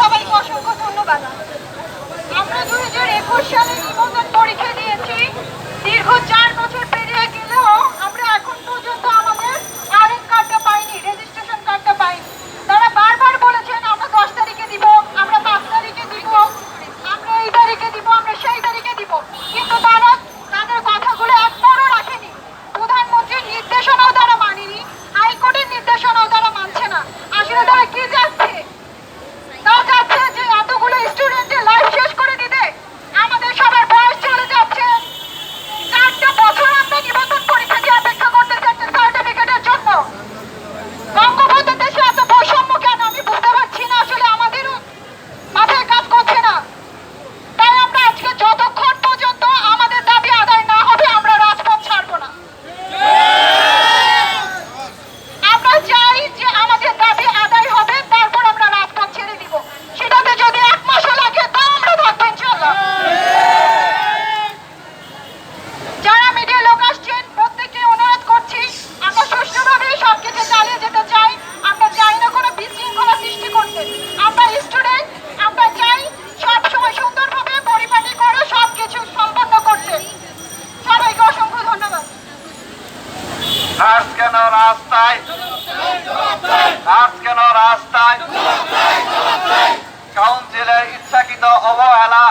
সবাইকে অসংখ্য ধন্যবাদ। আমরা দুই হাজার একুশ সালে নিবন্ধন পরীক্ষা দিয়েছি। দীর্ঘ চার বছর পেরিয়ে গেলেও রাস্তায় কাউন্সিলের ইচ্ছাকৃত অবহেলা।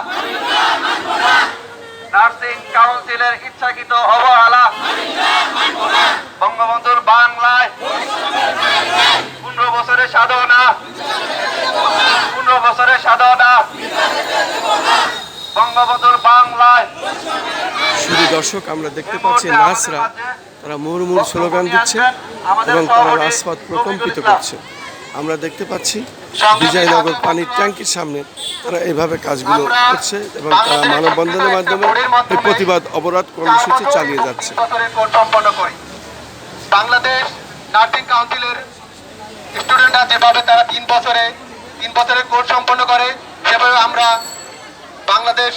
নার্সিং কাউন্সিলের ইচ্ছাকৃত অবহেলা। বঙ্গবন্ধুর বাংলায় পনেরো বছরের সাধনা। পনেরো বছরের সাধনা। বঙ্গবন্ধুর বাংলায় শুধু দর্শক আমরা দেখতে পাচ্ছি নার্সরা তারা মুহুর্মুহু স্লোগান দিচ্ছে এবং তারা রাজপথ প্রকম্পিত করছে। আমরা দেখতে পাচ্ছি বিজয়নগর পানির ট্যাঙ্কির সামনে তারা এইভাবে কাজগুলো করছে এবং তারা মানববন্ধনের মাধ্যমে এই প্রতিবাদ অবরোধ কর্মসূচি চালিয়ে যাচ্ছে। বছরের কোর্স সম্পন্ন করি। বাংলাদেশ নার্সিং কাউন্সিলের স্টুডেন্টরা যেভাবে তারা তিন বছরে তিন বছরের কোর্স সম্পন্ন করে সেভাবে আমরা বাংলাদেশ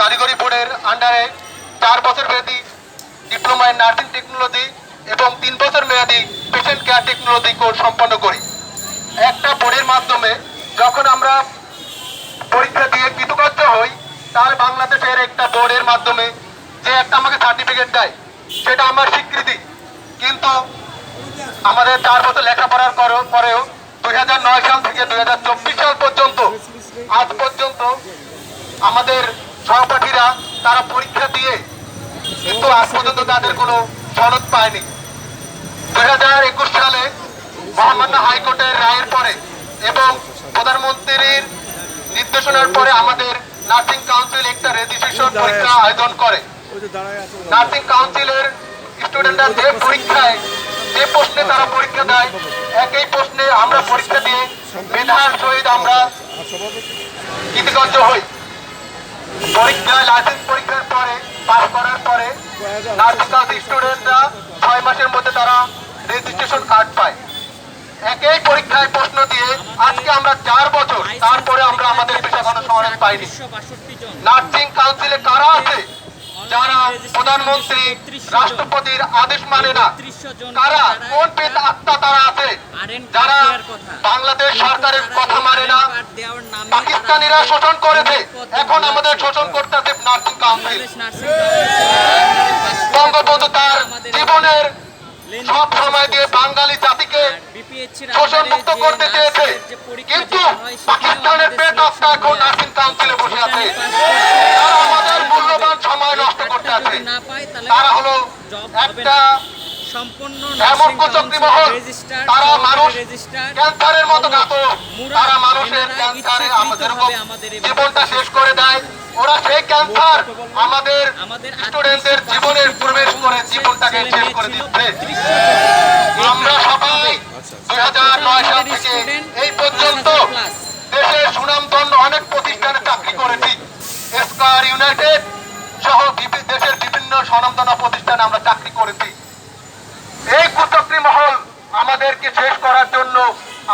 কারিগরি বোর্ডের আন্ডারে চার বছর মেয়াদী ডিপ্লোমা ইন নার্সিং টেকনোলজি এবং তিন বছর মেয়াদী পেশেন্ট কেয়ার টেকনোলজি কোর্স সম্পন্ন করি। একটা বোর্ডের মাধ্যমে যখন আমরা পরীক্ষা দিয়ে কৃতকার্য হই, তার বাংলাদেশের একটা বোর্ডের মাধ্যমে যে একটা আমাকে সার্টিফিকেট দেয়, সেটা আমার স্বীকৃতি। কিন্তু আমাদের চার বছর লেখাপড়ার করো- পরেও দুই সাল থেকে দুই হাজার চব্বিশ সাল পর্যন্ত, আজ পর্যন্ত আমাদের সহপাঠীরা তারা পরীক্ষা দিয়ে কিন্তু আজ পর্যন্ত তাদের কোনো সনদ পায়নি। দুই হাজার একুশ সালে মহামান্য হাইকোর্টের রায়ের পরে এবং প্রধানমন্ত্রীর নির্দেশনার পরে আমাদের নার্সিং কাউন্সিল একটা রেজিস্ট্রেশন পরীক্ষা আয়োজন করে। নার্সিং কাউন্সিলের স্টুডেন্টরা যে পরীক্ষায়, যে প্রশ্নে তারা পরীক্ষা দেয়, একই প্রশ্নে আমরা পরীক্ষা দিয়ে মেধার সহিত আমরা কৃতকার্য হই। পরীক্ষায় লাইসেন্স পরীক্ষার পরে পাস করার পরে নার্সিং কাউন্সিল স্টুডেন্টরা ছয় মাসের মধ্যে তারা রেজিস্ট্রেশন কার্ড পায়। একই পরীক্ষায় প্রশ্ন দিয়ে আজকে আমরা চার বছর, তারপরে আমরা আমাদের পেশা সমাধান পাইনি। নার্সিং কাউন্সিলে কারা আছে? যারা প্রধানমন্ত্রী, রাষ্ট্রপতির আদেশ মানে না। কারা? কোন পেট আত্মা তারা আছে? যারা বাংলাদেশ সরকারের কথা মানে না। পাকিস্তানিরা শোষণ করেছে। এখন আমাদের শোষণ করতেছে নার্সিং কাউন্সিল। বঙ্গবন্ধু তার জীবনের সব সময় দিয়ে বাঙালি জাতিকে মুক্ত করতে চেয়েছে। কিন্তু পাকিস্তানের পেট আত্মা এখন নার্সিং কাউন্সিলে বসে আছে। তারা আমাদের মূল্যবান সময় নষ্ট করতে আছে। তারা হলো একটা সম্পূর্ণ এমন কুচক্রী মহল তারা মানুষ ক্যান্সারের মতো ঘাতক তারা মানুষের ক্যান্সারে আমাদের জীবনটা শেষ করে দেয়। ওরা সেই ক্যান্সার আমাদের স্টুডেন্টদের জীবনের প্রবেশ করে জীবনটাকে শেষ করে দিচ্ছে আমরা সবাই দুই হাজার নয় সাল থেকে এই পর্যন্ত দেশের সুনামধন্য অনেক প্রতিষ্ঠানে চাকরি করেছি। স্কয়ার ইউনাইটেড সহ দেশের বিভিন্ন স্বনামধন্য প্রতিষ্ঠানে আমরা চাকরি করেছি। এই কুচক্রী মহল আমাদেরকে শেষ করার জন্য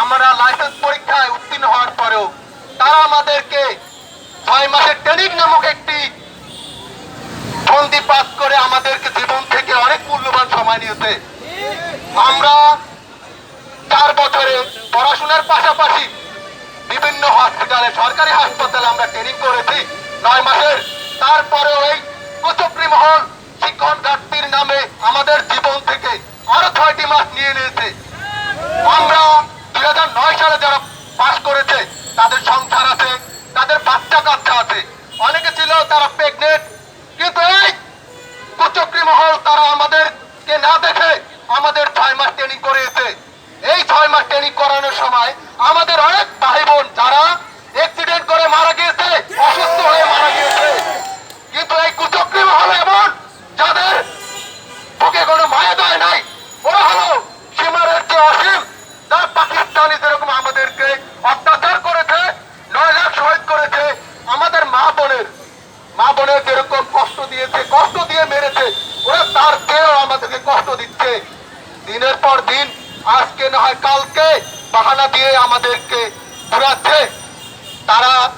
আমরা লাইসেন্স পরীক্ষায় উত্তীর্ণ হওয়ার পরেও তারা আমাদেরকে ছয় মাসের ট্রেনিং নামক একটি বন্দি পাস করে আমাদেরকে জীবন থেকে অনেক মূল্যবান সময় নিয়েছে। আমরা চার বছরে পড়াশোনার পাশাপাশি বিভিন্ন হসপিটালে সরকারি হাসপাতালে আমরা ট্রেনিং করেছি নয় মাসের। তারপরে ওই কুচক্রি মহল শিক্ষণ ঘাটতির নামে আমাদের জীবন থেকে ছয়টি মাস নিয়ে নিয়েছে। আমরা দুই হাজার নয় সালে যারা পাস করেছে, তাদের সংসার আছে, তাদের বাচ্চা কাচ্চা আছে। অনেকে ছিল তারা প্রেগনেন্ট কিন্তু এই কুচক্রি মহল তারা আমাদেরকে না দেখে আমাদের ছয় মাস ট্রেনিং করিয়েছে। এই ছয় মাস ট্রেনিং করানোর সময় আমাদের অনেক ভাই বোন যারা অ্যাক্সিডেন্ট করে মারা গিয়েছে মা বোনের যেরকম কষ্ট দিয়েছে, কষ্ট দিয়ে মেরেছে, ওরা তার চেয়েও আমাদেরকে কষ্ট দিচ্ছে। দিনের পর দিন, আজকে না হয় কালকে বাহানা দিয়ে আমাদেরকে ঘুরাচ্ছে। তারা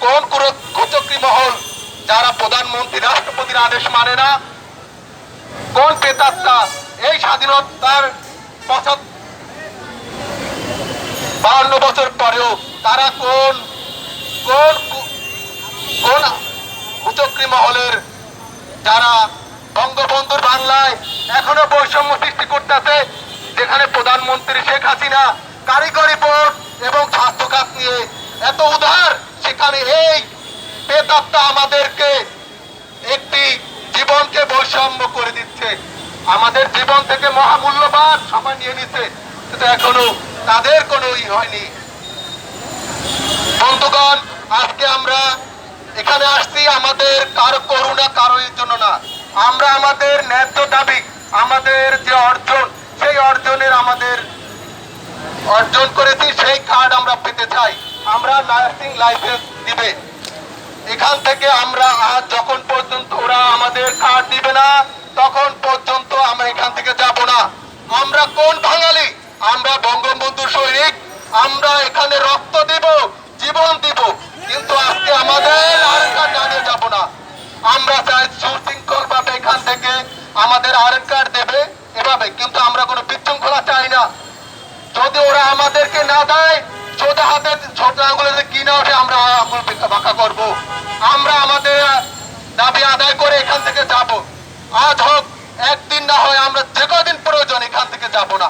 কোন কুর- কুচক্রী মহল যারা প্রধানমন্ত্রী, রাষ্ট্রপতির আদেশ মানে না, কোন পেতাত্তা এই স্বাধীনতার পঁচাত্তর বাহান্ন বছর পরেও তারা কোন কোন কোন কুচক্রী মহলের যারা বঙ্গবন্ধুর বাংলায় এখনও বৈষম্য সৃষ্টি করতেছে, যেখানে প্রধানমন্ত্রী শেখ হাসিনা কারিগরি বোর্ড এবং স্বাস্থ্য খাত নিয়ে এত উদার, সেখানে এই পেতাত্তা আমাদেরকে একটি জীবনকে বৈষম্য করে দিচ্ছে। আমাদের জীবন থেকে মহামূল্যবান সময় নিয়ে নিচ্ছে, কিন্তু এখনও তাদের কোনো ই হয়নি। বন্ধুগণ, আজকে আমরা এখানে আসছি আমাদের কারও করুণা কারও জন্য না। আমরা আমাদের ন্যায্য দাবি, আমাদের যে অর্জন, সেই অর্জনের আমাদের অর্জন করেছি, সেই কার্ড আমরা পেতে চাই। আমরা নার্সিং লাইসেন্স দিবে। এখান থেকে আমরা আজ যখন পর্যন্ত ওরা আমাদের কার্ড দিবে না, তখন পর্যন্ত আমরা এখান থেকে যাব না। আমরা কোন বাঙালি? আমরা বঙ্গবন্ধু সৈনিক। আমরা এখানে রক্ত দিব, জীবন দিব। কিন্তু আজকে আমাদের আরেকটা দাঁড়িয়ে যাব না। আমরা চাই সুশৃঙ্খল ভাবে এখান থেকে আমাদের আরেক কার্ড দেবে এভাবে, কিন্তু আমরা কোনো বিশৃঙ্খলা চাই না। যদি ওরা আমাদেরকে না দেয়, সোজা হাতে ছোট আঙুলে কি না ওঠে, আমরা আঙুল বাঁকা করব। আমরা আমাদের দাবি আদায় করে এখান থেকে যাব। আজ হোক, একদিন না হয় আমরা যে কদিন প্রয়োজন এখান থেকে যাব না।